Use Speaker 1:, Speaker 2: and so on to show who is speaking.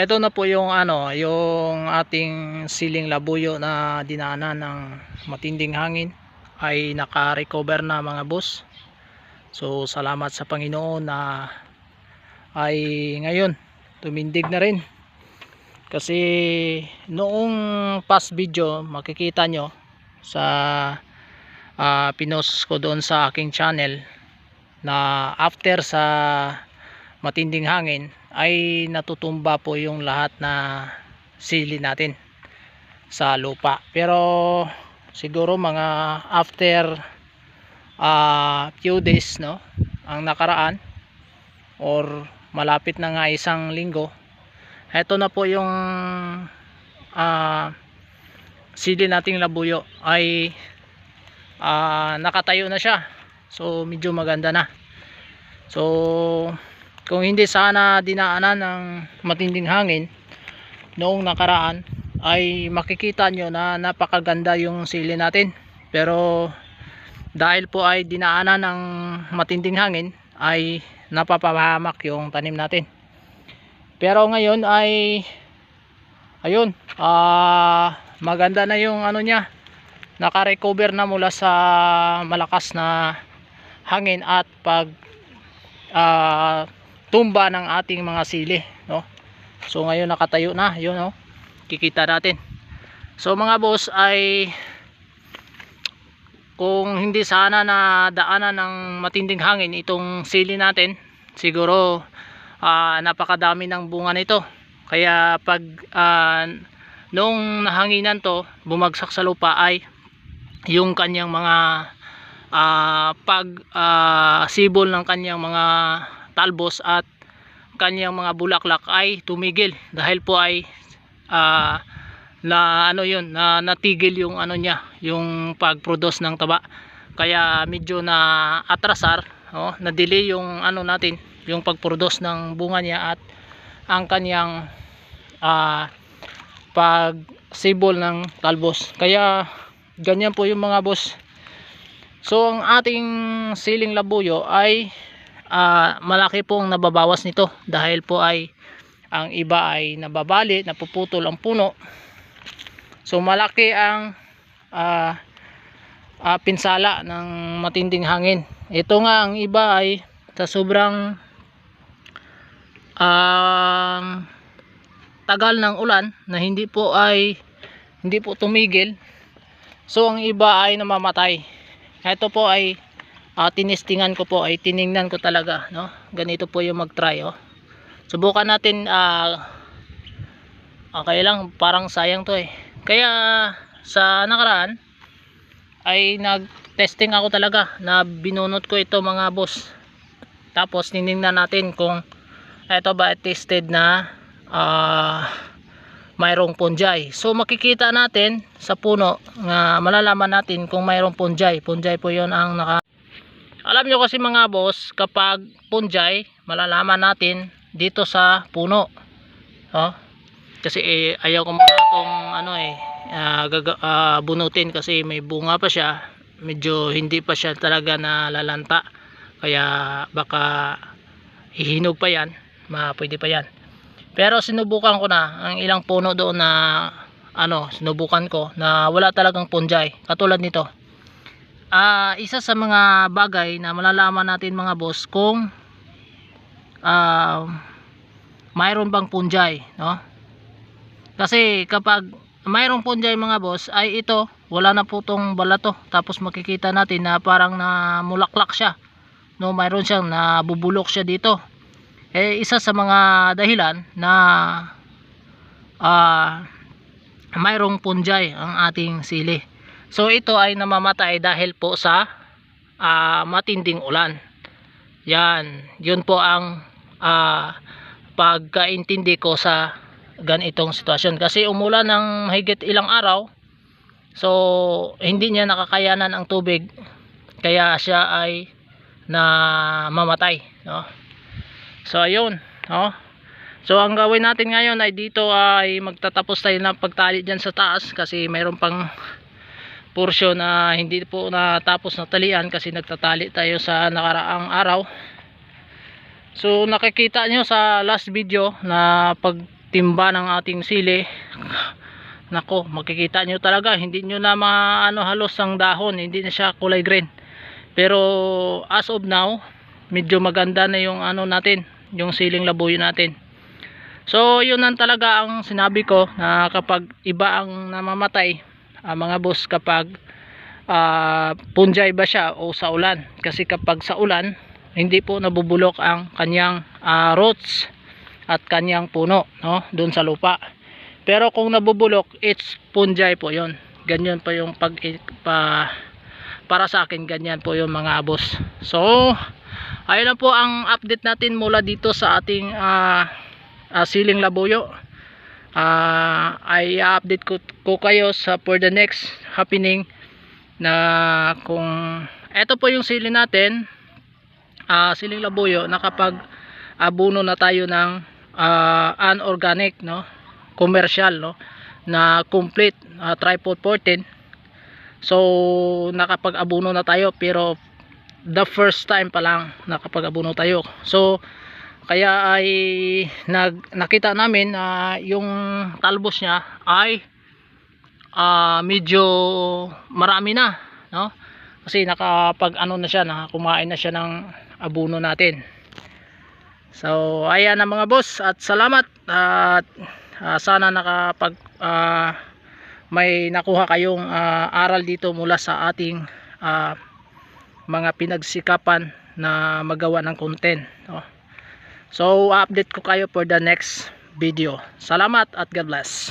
Speaker 1: Ito na po yung ano, yung ating siling labuyo na dinaanan ng matinding hangin ay naka-recover na mga boss. So salamat sa Panginoon na ay ngayon tumindig na rin. Kasi noong past video makikita nyo sa ah, pinost ko doon sa aking channel na after sa matinding hangin ay natutumba po yung lahat na sili natin sa lupa. Pero siguro mga after ah, few days no ang nakaraan or malapit na nga isang linggo eto na po yung ah, sili nating labuyo ay ah, nakatayo na siya. So medyo maganda na. So kung hindi sana dinaanan ng matinding hangin noong nakaraan ay makikita nyo na napakaganda yung sili natin. Pero dahil po ay dinaanan ng matinding hangin ay napapahamak yung tanim natin. Pero ngayon ay ayun ah maganda na yung ano niya naka-recover na mula sa malakas na hangin at pag ah, tumba ng ating mga sili no? So ngayon nakatayo na yun no? Kikita natin. So mga boss ay kung hindi sana na daanan ng matinding hangin itong sili natin siguro ah, napakadami ng bunga nito. Kaya pag ah, nung nahanginan to bumagsak sa lupa ay yung kanyang mga ah, pag ah, sibol ng kanyang mga talbos at kanyang mga bulaklak ay tumigil dahil po ay ah, na ano yun na natigil yung ano niya yung pag-produce ng taba. Kaya medyo na atrasar oh, na delay yung ano natin yung pag-produce ng bunga niya at ang kanyang ah, pag sibol ng talbos. Kaya ganyan po yung mga boss. So ang ating siling labuyo ay ah, malaki pong nababawas nito dahil po ay ang iba ay nababali napuputol ang puno. So malaki ang ah, ah, pinsala ng matinding hangin. Ito nga ang iba ay sa sobrang ang tagal ng ulan na hindi po ay hindi po tumigil. So ang iba ay namamatay. Ito po ay ah, tinistingan ko po ay tiningnan ko talaga no ganito po yung mag try oh. subukan natin ah okay lang parang sayang to eh kaya sa nakaraan ay nag testing ako talaga na binunot ko ito mga boss tapos tiningnan natin kung ito ba tested na ah mayroong punjay. So makikita natin sa puno nga malalaman natin kung mayroong punjay. Punjay po 'yon ang naka Alam nyo kasi mga boss, kapag punjay, malalaman natin dito sa puno. Oh. Kasi eh, ayaw ko muna itong ano eh, gaga- ah, bunutin kasi may bunga pa siya. Medyo hindi pa siya talaga nalalanta. Kaya baka hihinog pa yan. Ma, pwede pa yan. Pero sinubukan ko na ang ilang puno doon na ano, sinubukan ko na wala talagang punjay. Katulad nito. Ah, isa sa mga bagay na malalaman natin mga boss kung ah mayroon bang punjay, no? Kasi kapag mayroong punjay mga boss ay ito, wala na po tong balato. Tapos makikita natin na parang na mulaklak siya. No, mayroon siyang nabubulok siya dito eh isa sa mga dahilan na ah mayroong punjay ang ating sili so ito ay namamatay dahil po sa ah, matinding ulan. Yan. Yun po ang ah, pagkaintindi ko sa ganitong sitwasyon. Kasi umulan ng mahigit ilang araw so hindi niya nakakayanan ang tubig. Kaya siya ay na mamatay no? So ayun, oh. So ang gawin natin ngayon ay dito ay magtatapos tayo ng pagtali diyan sa taas kasi mayroon pang porsyon na hindi po natapos na talian kasi nagtatali tayo sa nakaraang araw. So nakikita nyo sa last video na pag timba ng ating sili nako makikita nyo talaga hindi nyo na maano halos ang dahon hindi na siya kulay green pero as of now medyo maganda na yung ano natin yung siling labuyo natin so yun lang talaga ang sinabi ko na kapag iba ang namamatay ah, mga boss kapag ah, punjay ba siya o sa ulan? Kasi kapag sa ulan hindi po nabubulok ang kanyang ah, roots at kanyang puno no doon sa lupa. Pero kung nabubulok it's punjay po yon ganyan pa yung pag pa, para sa akin ganyan po yung mga abos so ayun na po ang update natin mula dito sa ating ah, ah, siling labuyo Ah, ay update ko, ko kayo sa for the next happening na kung eto po yung sili natin. Ah siling labuyo na kapag abuno na tayo ng ah, unorganic no? Commercial no? Na complete ah, tripod 14 so nakapag abuno na tayo pero the first time pa lang nakapag abuno tayo. So kaya ay nag, nakita namin na yung talbos niya ay ah, medyo marami na no kasi nakapag ano na siya nakakumain na siya ng abuno natin so ayan na mga boss at salamat at ah, sana nakapag ah, may nakuha kayong ah, aral dito mula sa ating ah, mga pinagsikapan na magawa ng content no? So update ko kayo for the next video. Salamat at God bless